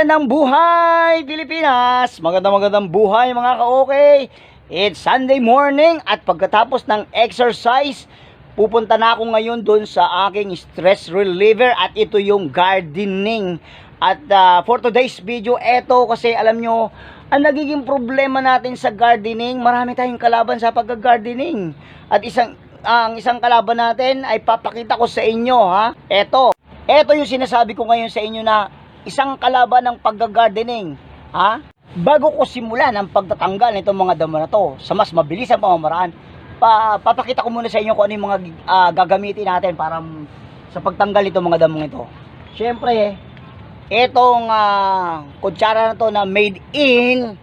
magandang buhay Pilipinas! Magandang magandang buhay mga ka-okay! It's Sunday morning at pagkatapos ng exercise, pupunta na ako ngayon doon sa aking stress reliever at ito yung gardening. At ah, for today's video, eto kasi alam nyo, ang nagiging problema natin sa gardening, marami tayong kalaban sa pagka-gardening. At isang ang isang kalaban natin ay papakita ko sa inyo ha. Eto, eto yung sinasabi ko ngayon sa inyo na isang kalaban ng pagga-gardening, ha? Bago ko simulan ang pagtatanggal nitong mga damo na to sa mas mabilis ang pamamaraan, pa, papakita ko muna sa inyo kung ano yung mga ah, gagamitin natin para sa pagtanggal nitong mga damong ito. Siyempre, etong ah, kutsara na to na made in,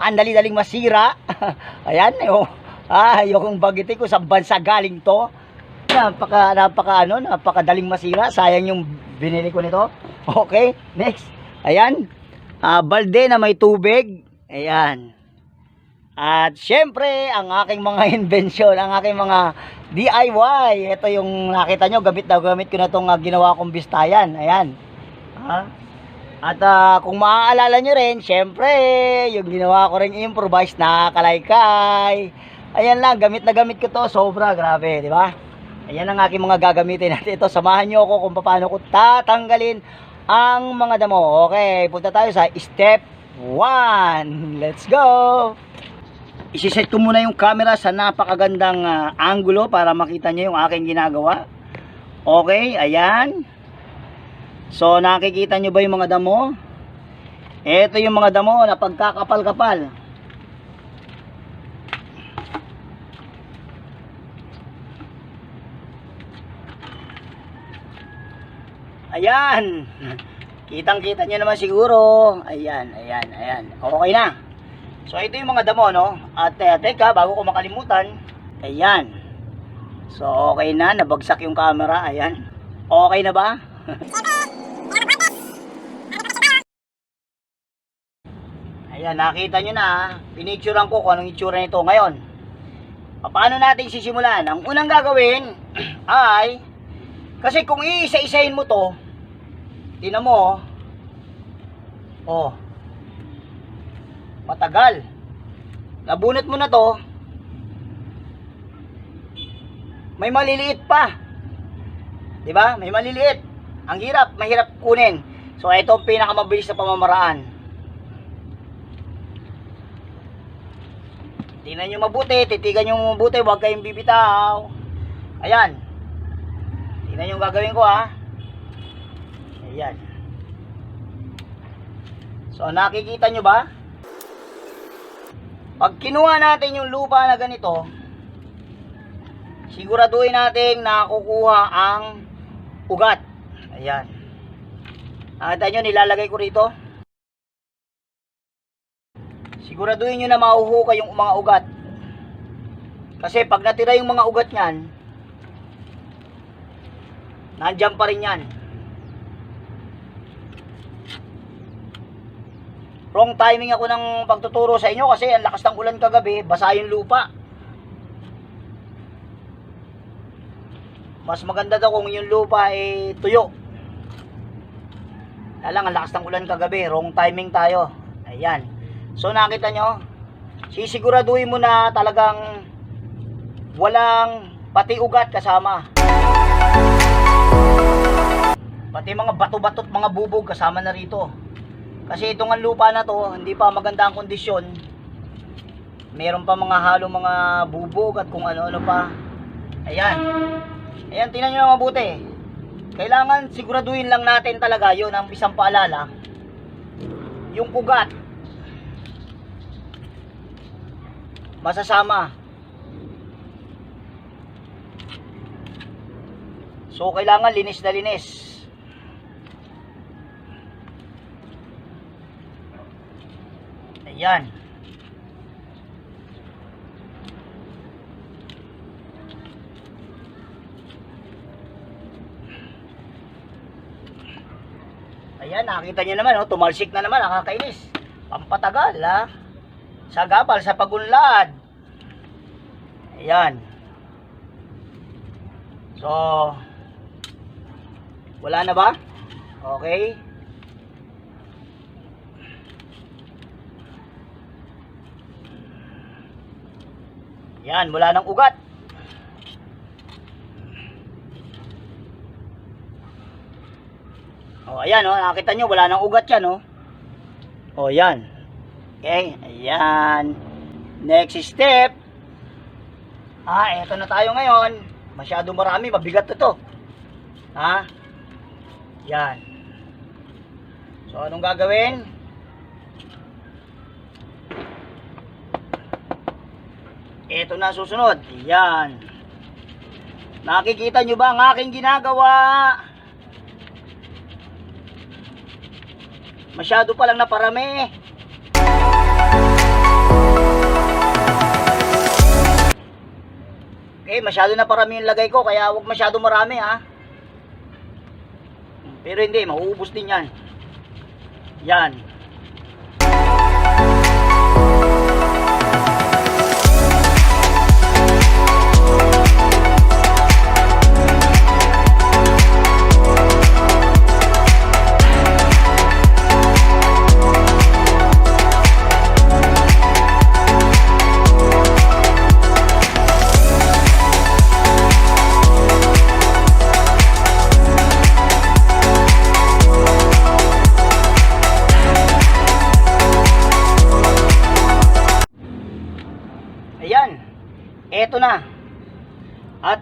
ang dali-daling masira. Ayan, yung, ah, yung bagiti ko sa bansa galing to napaka napaka ano, napakadaling masira. Sayang yung binili ko nito. Okay, next. Ayan. Ah, balde na may tubig. Ayan. At syempre, ang aking mga invention, ang aking mga DIY. Ito yung nakita nyo, gamit na gamit ko na itong ah, ginawa kong bistayan. Ayan. Ha? At ah, kung maaalala nyo rin, syempre, yung ginawa ko rin improvise na kalaykay. Ayan lang, gamit na gamit ko to. Sobra, grabe, di ba? Ayan ang aking mga gagamitin natin. Ito, samahan nyo ako kung paano ko tatanggalin ang mga damo. Okay, punta tayo sa step 1. Let's go! Isiset ko muna yung camera sa napakagandang ah, angulo para makita nyo yung aking ginagawa. Okay, ayan. So, nakikita nyo ba yung mga damo? Ito yung mga damo na pagkakapal-kapal. Ayan. Kitang-kita nyo naman siguro. Ayan, ayan, ayan. Okay na. So, ito yung mga damo, no? At eh, teka, bago ko makalimutan. Ayan. So, okay na. Nabagsak yung camera. Ayan. Okay na ba? Ayan, nakita nyo na. Pinicturean ko kung anong itsura nito ngayon. Paano natin sisimulan? Ang unang gagawin ay kasi kung iisa-isahin mo to, tinan mo, oh, oh, matagal. Nabunot mo na to, may maliliit pa. 'Di ba? May maliliit. Ang hirap, mahirap kunin. So ito ang pinakamabilis na pamamaraan. Tingnan nyo mabuti, titigan nyo mabuti, huwag kayong bibitaw. Ayan. Tingnan yung gagawin ko ha. Ayan. So nakikita nyo ba? Pag kinuha natin yung lupa na ganito, siguraduhin natin na kukuha ang ugat. Ayan. Nakita nyo, nilalagay ko rito. Siguraduhin nyo na mahuhukay yung mga ugat. Kasi pag natira yung mga ugat niyan, Nandiyan pa rin yan. Wrong timing ako ng pagtuturo sa inyo kasi ang lakas ng ulan kagabi, basa yung lupa. Mas maganda daw kung yung lupa ay tuyo. Kaya lang, ang lakas ng ulan kagabi, wrong timing tayo. Ayan. So nakita nyo, sisiguraduhin mo na talagang walang pati ugat kasama. Pati mga bato-bato at mga bubog kasama na rito. Kasi itong ang lupa na to, hindi pa maganda ang kondisyon. Meron pa mga halo mga bubog at kung ano-ano pa. Ayan. Ayan, tingnan nyo mabuti. Kailangan siguraduhin lang natin talaga yon ang isang paalala. Yung ugat. Masasama. So, kailangan linis na linis. Ayan. Ayan, nakita niyo naman, oh, tumalsik na naman, nakakainis. Pampatagal, ha? Sa gabal, sa pagunlad. Ayan. So, wala na ba? Okay. Yan, wala nang ugat. O, ayan, oh, nakita nyo, wala nang ugat yan, oh. O, yan. Okay, ayan. Next step. Ah, eto na tayo ngayon. Masyado marami, mabigat na to. Ha? Yan. So, anong gagawin? Ito na susunod. Yan. Nakikita nyo ba ang aking ginagawa? Masyado pa lang naparami. Okay, masyado na parami yung lagay ko, kaya huwag masyado marami ha. Pero hindi, mauubos din yan. Yan.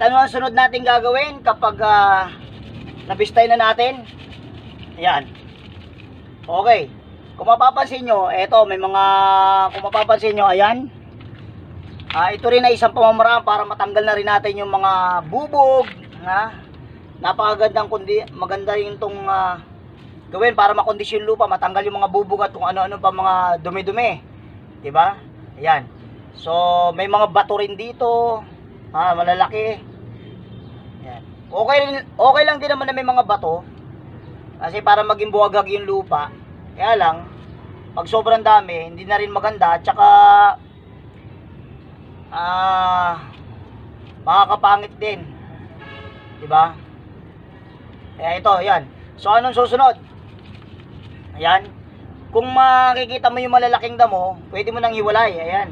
Ano ang sunod natin gagawin kapag ah, nabistay na natin? Ayan. Okay. Kung mapapansin nyo, eto may mga, kung mapapansin nyo, ayan. Ah, ito rin ay isang pamamaraan para matanggal na rin natin yung mga bubog, ha? Napakagandang kundi, maganda rin itong ah, gawin para makondisyon lupa, matanggal yung mga bubog at kung ano-ano pa mga dumi-dumi. 'Di ba? Ayan. So, may mga bato rin dito. Ah, malalaki. Okay, okay lang din naman na may mga bato. Kasi para maging buwagag yung lupa. Kaya lang, pag sobrang dami, hindi na rin maganda. At saka, ah, makakapangit din. Diba? Kaya ito, yan. So, anong susunod? Ayan. Kung makikita mo yung malalaking damo, pwede mo nang hiwalay. Ayan.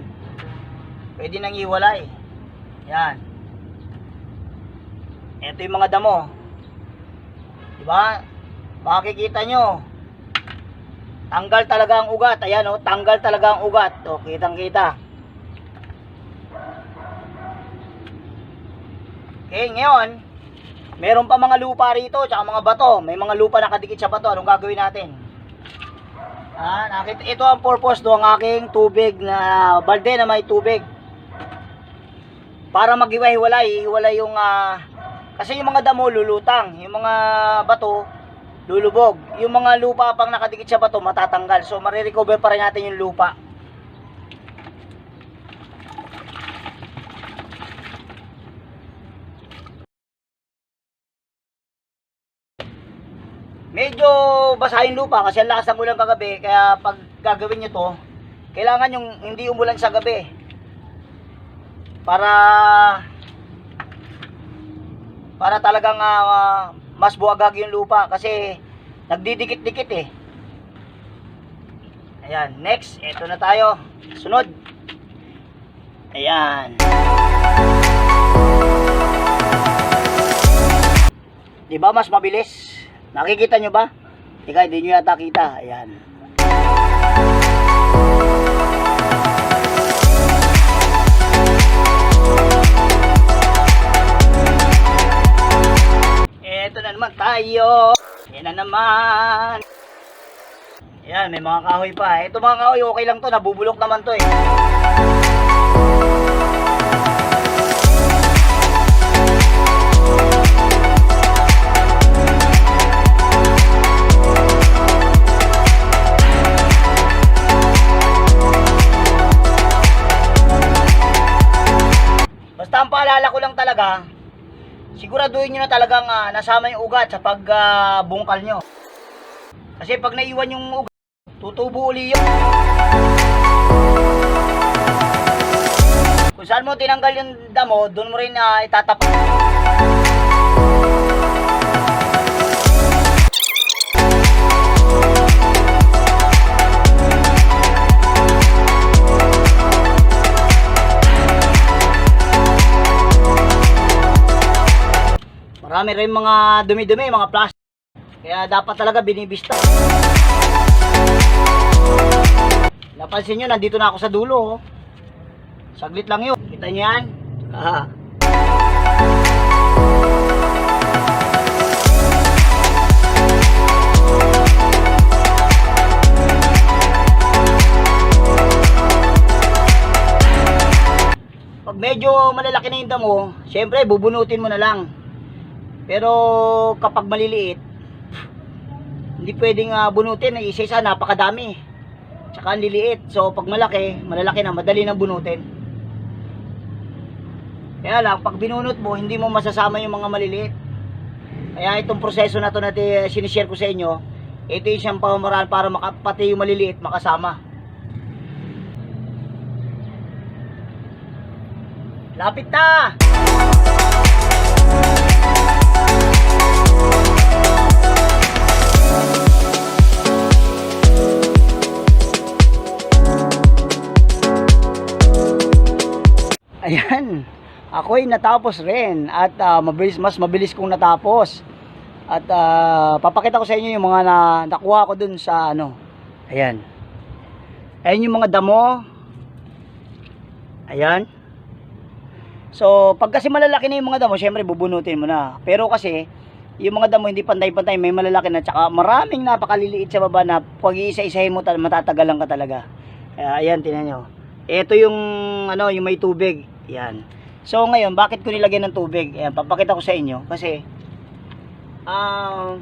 Pwede nang hiwalay. Yan. Ito yung mga damo. Diba? Makikita nyo. Tanggal talaga ang ugat. Ayan o, tanggal talaga ang ugat. O, kitang kita. Okay, ngayon, meron pa mga lupa rito, tsaka mga bato. May mga lupa nakadikit sa bato. Anong gagawin natin? Ah, nakita, ito ang purpose ang aking tubig na balde na may tubig. Para maghiwa-hiwalay, hiwalay yung ah, kasi yung mga damo lulutang, yung mga bato lulubog. Yung mga lupa pang nakadikit sa bato matatanggal. So marirecover pa rin natin yung lupa. Medyo basa yung lupa kasi ang lakas ng ulan kagabi. Kaya pag gagawin nyo to, kailangan yung hindi umulan sa gabi. Para para talagang ah, mas buwagag yung lupa kasi nagdidikit-dikit eh. Ayan, next, eto na tayo. Sunod. Ayan. Di ba mas mabilis? Nakikita nyo ba? Ika, hindi nyo yata kita. Ayan. Naman tayo. Yan na naman. Yan, may mga kahoy pa. Ito mga kahoy, okay lang to. Nabubulok naman to eh. Basta ang paalala ko lang talaga, siguraduhin nyo na talagang ah, nasama yung ugat sa pagbungkal nyo. Kasi pag naiwan yung ugat, tutubo uli yun. Kung saan mo tinanggal yung damo, doon mo rin uh, itatapak. Marami rin mga dumi-dumi, mga plastic. Kaya dapat talaga binibista. Napansin nyo, nandito na ako sa dulo. oh. Saglit lang yun. Kita nyo yan? Pag medyo malalaki na yung damo, syempre bubunutin mo na lang. Pero kapag maliliit, hindi pwedeng ah, bunutin, isa-isa napakadami. Tsaka ang liliit. So pag malaki, malalaki na, madali na bunutin. Kaya lang, pag binunot mo, hindi mo masasama yung mga maliliit. Kaya itong proseso na to na sinishare ko sa inyo, ito yung siyang pamamaraan para maka, pati yung maliliit makasama. Lapit na! Ayan, ako'y natapos rin at ah, mabilis, mas mabilis kong natapos. At ah, papakita ko sa inyo yung mga na, nakuha ko dun sa ano. Ayan. Ayan yung mga damo. Ayan. So, pag kasi malalaki na yung mga damo, syempre bubunutin mo na. Pero kasi, yung mga damo hindi pantay-pantay, may malalaki na, tsaka maraming napakaliliit sa baba na pag iisa-isahin mo, ta- matatagalan ka talaga. Ayan, tinan nyo. Ito yung, ano, yung may tubig. Yan. So, ngayon, bakit ko nilagyan ng tubig? Ayan, papakita ko sa inyo. Kasi, ah,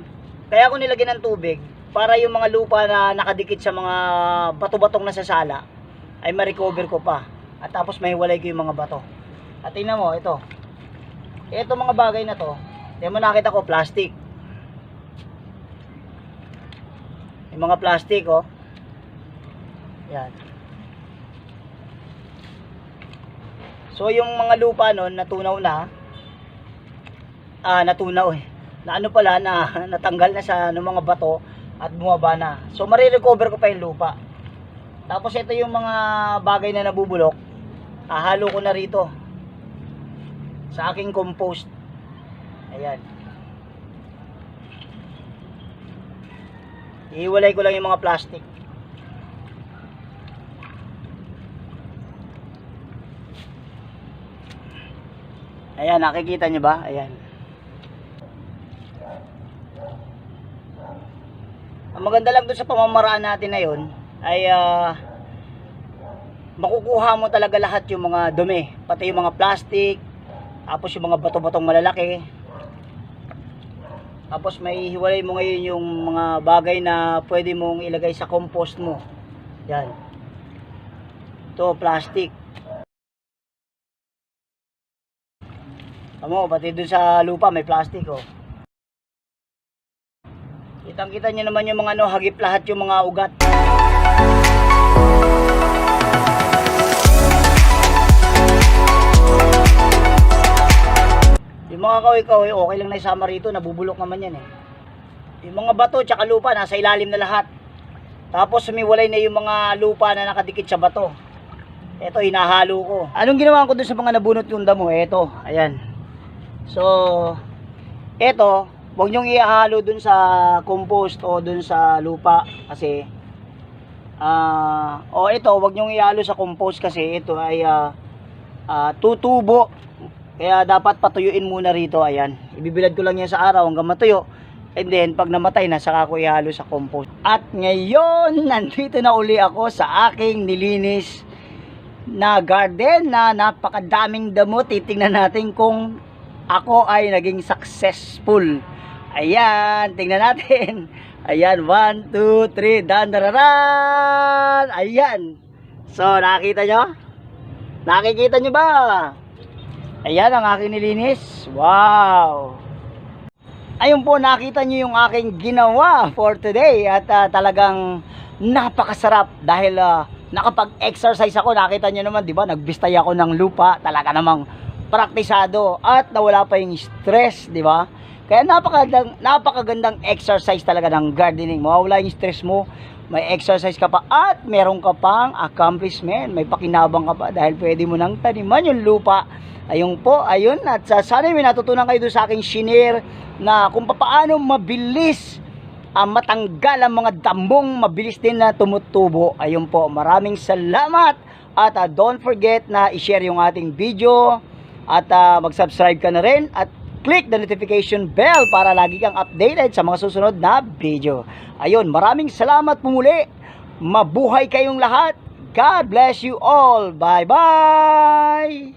kaya ko nilagyan ng tubig, para yung mga lupa na nakadikit sa mga bato-batong nasa sala, ay ma-recover ko pa. At tapos may walay ko yung mga bato. At tingnan mo, ito. Ito mga bagay na to, Tingnan mo nakita ko, plastic. Yung mga plastic, oh. Yan. So, yung mga lupa nun, natunaw na. Ah, natunaw eh. Na ano pala, na natanggal na sa ano, mga bato at bumaba na. So, marirecover ko pa yung lupa. Tapos, ito yung mga bagay na nabubulok. Ahalo ko na rito. Sa aking compost. Ayan. Ihiwalay ko lang yung mga plastic. Ayan, nakikita nyo ba? Ayan. Ang maganda lang doon sa pamamaraan natin na yun ay ah, makukuha mo talaga lahat yung mga dumi. Pati yung mga plastic, tapos yung mga bato-batong malalaki. Tapos may hiwalay mo ngayon yung mga bagay na pwede mong ilagay sa compost mo. Yan. Ito, plastic. Tamo, pati dun sa lupa may plastic oh. Kitang kita nyo naman yung mga ano, hagip lahat yung mga ugat. Yung mga kahoy-kahoy, okay lang na isama rito, nabubulok naman yan eh. Yung mga bato tsaka lupa, nasa ilalim na lahat. Tapos sumiwalay na yung mga lupa na nakadikit sa bato. Ito, hinahalo ko. Anong ginawa ko dun sa mga nabunot yung damo? Ito, ayan. So, ito, huwag nyong ihalo dun sa compost o dun sa lupa kasi ah o ito, huwag nyong ihalo sa compost kasi ito ay ah, ah, tutubo. Kaya dapat patuyuin muna rito, ayan. Ibibilad ko lang yan sa araw hanggang matuyo. And then, pag namatay na, saka ko ihalo sa compost. At ngayon, nandito na uli ako sa aking nilinis na garden na napakadaming damo. Titingnan natin kung ako ay naging successful. Ayan, tingnan natin. Ayan, 1, 2, 3, dandararan! Ayan. So, nakita nyo? Nakikita nyo ba? Ayan ang aking nilinis. Wow! Ayun po, nakita nyo yung aking ginawa for today at ah, talagang napakasarap dahil ah, nakapag-exercise ako. Nakita nyo naman, di ba? Nagbistay ako ng lupa. Talaga namang praktisado at nawala pa yung stress, di ba? Kaya napakagandang, napakagandang exercise talaga ng gardening. Mawawala yung stress mo, may exercise ka pa at meron ka pang accomplishment. May pakinabang ka pa dahil pwede mo nang taniman yung lupa Ayun po, ayun. At sa sana may natutunan kayo doon sa aking shinare na kung paano mabilis ah, matanggal ang mga dambong mabilis din na tumutubo. Ayun po, maraming salamat. At ah, don't forget na i-share yung ating video at ah, mag-subscribe ka na rin at click the notification bell para lagi kang updated sa mga susunod na video. Ayun, maraming salamat po muli. Mabuhay kayong lahat. God bless you all. Bye-bye!